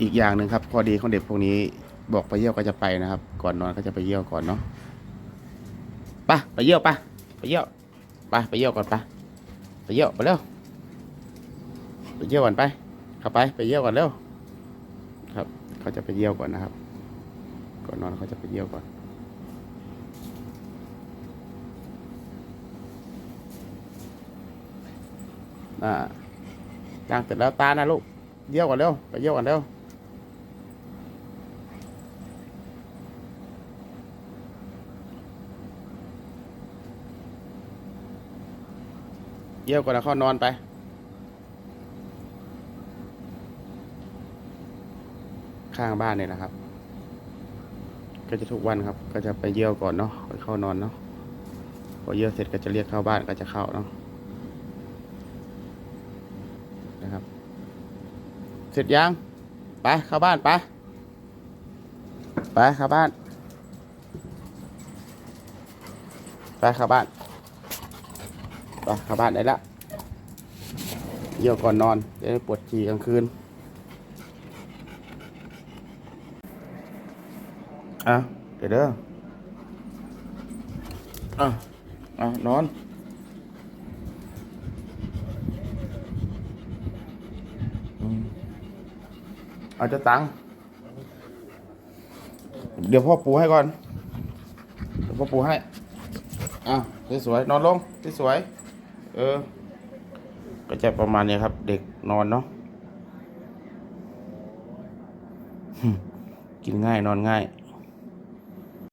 อีกอย่างหนึ่งครับข้อดีของเด็กพวกนี้บอกไปเยี่ยวก็จะไปนะครับ ก่อนนอนก็จะไปเยี่ยวก่อนเนาะไปไปเยี่ยวไปไปเยี่ยวไปไปเยี่ยวก่อนไปไปเยี่ยวไปเร็วไปเยี่ยวก่อนไปเข้าไปไปเยี่ยวก่อนเร็วครับเขาจะไปเยี่ยวก่อนนะครับ ก่อนนอนเขาจะไปเยี่ยวก่อนอ่าล้างเสร็จแล้วตานะลูกเยี่ยวก่อนเร็วไปเยี่ยวก่อนเร็ว เยี่ยวก่อนแล้วเข้านอนไป ข้างบ้านเนี่ยนะครับ ก็จะทุกวันครับ ก็จะไปเยี่ยวก่อนเนาะค่อยเข้านอนเนาะพอเยี่ยวเสร็จก็จะเรียกเข้าบ้านก็จะเข้าเนาะนะครับ เสร็จยังไปเข้าบ้านไปไปเข้าบ้านไปเข้าบ้าน ไปเข้าบ้านได้ละเยี่ยวก่อนนอนจะได้ปวดฉี่กลางคืนอะเดี๋ยวเด้ออะอะนอนอืมเอาจะตังค์เดี๋ยวพ่อปูให้ก่อน เดี๋ยวพ่อปูให้ อะสวยๆนอนลงสวยๆ เออ ก็จะประมาณนี้ครับ เด็กนอนเนาะกินง่ายนอนง่าย